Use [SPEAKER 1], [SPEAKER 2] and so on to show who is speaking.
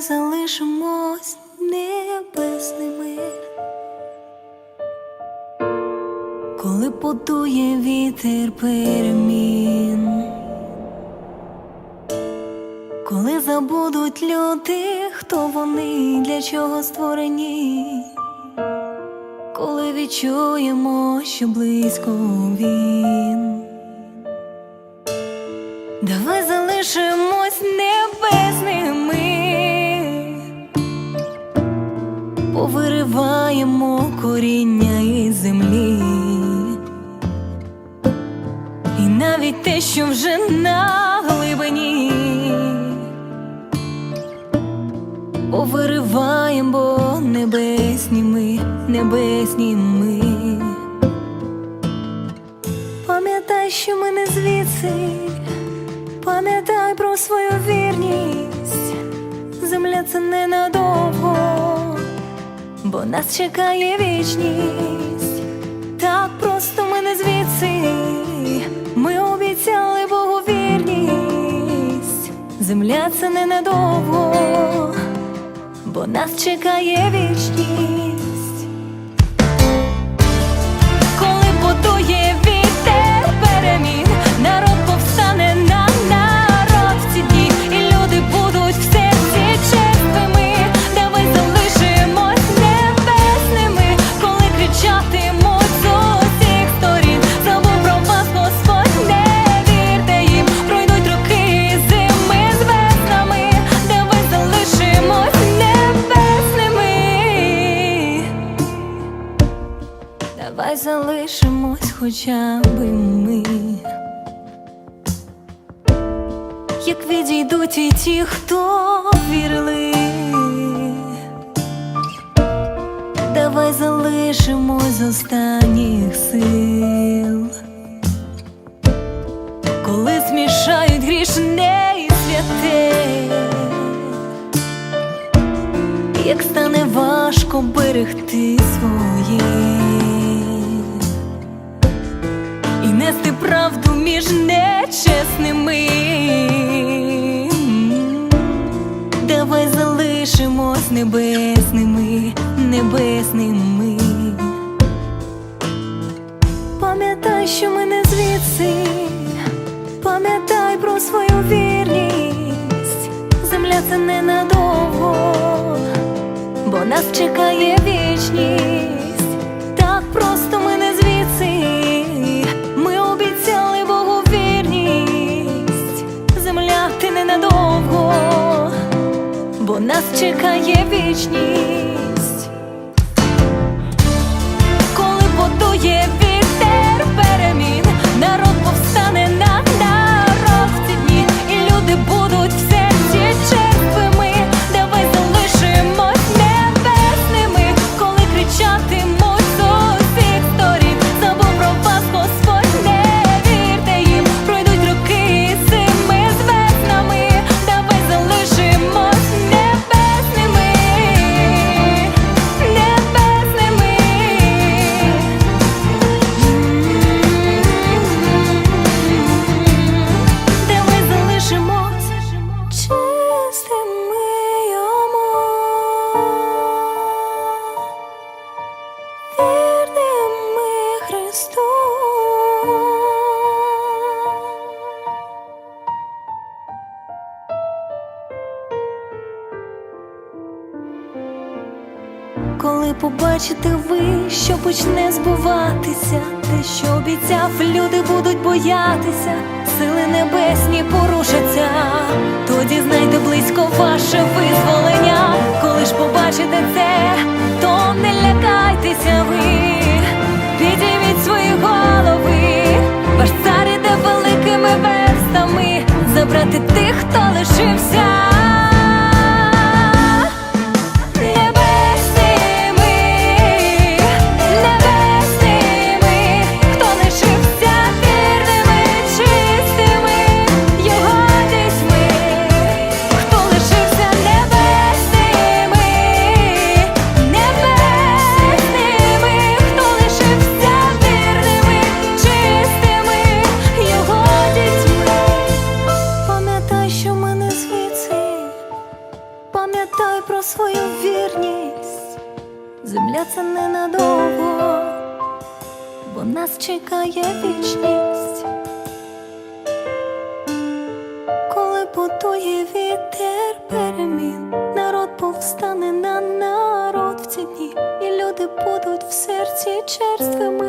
[SPEAKER 1] залишимось небесними. Коли подує вітер перемін, коли забудуть люди, хто вони, для чого створені, коли відчуємо, що близько він. Давай залишимось коріння із землі, і навіть те, що вже на глибині, повириваємо, бо небесні ми, небесні ми. Пам'ятай, що ми не звідси. Пам'ятай про свою вірність, земля це ненадовго, нас чекає вічність. Так просто ми не звідси, ми обіцяли Богу вірність, земля це ненадовго, бо нас чекає вічність. Коли подує хоча би ми. Як відійдуть і ті, хто вірили, давай залишимось з останніх сил, коли змішають грішне і святе як стане важко берегти своє і нести правду між нечесними. Давай залишимось небесними, небесними. Пам'ятай, що ми не звідси, пам'ятай про свою вірність, земля це ненадовго бо нас чекає вічність. Чекає вічність. Коли подує вітер Коли побачите ви, що почне збуватися, те, що обіцяв, люди будуть боятися, сили небесні порушаться, тоді знайте близько ваше визволення. Коли ж побачите це, то не лякайтеся ви, підійміть свої голови, ваш цар іде великими верстами, забрати тих, хто лишився. Про свою вірність. Земля це ненадовго, бо нас чекає вічність. Коли подує вітер перемін, народ повстане на народ в ці дні, і люди будуть в серці черствими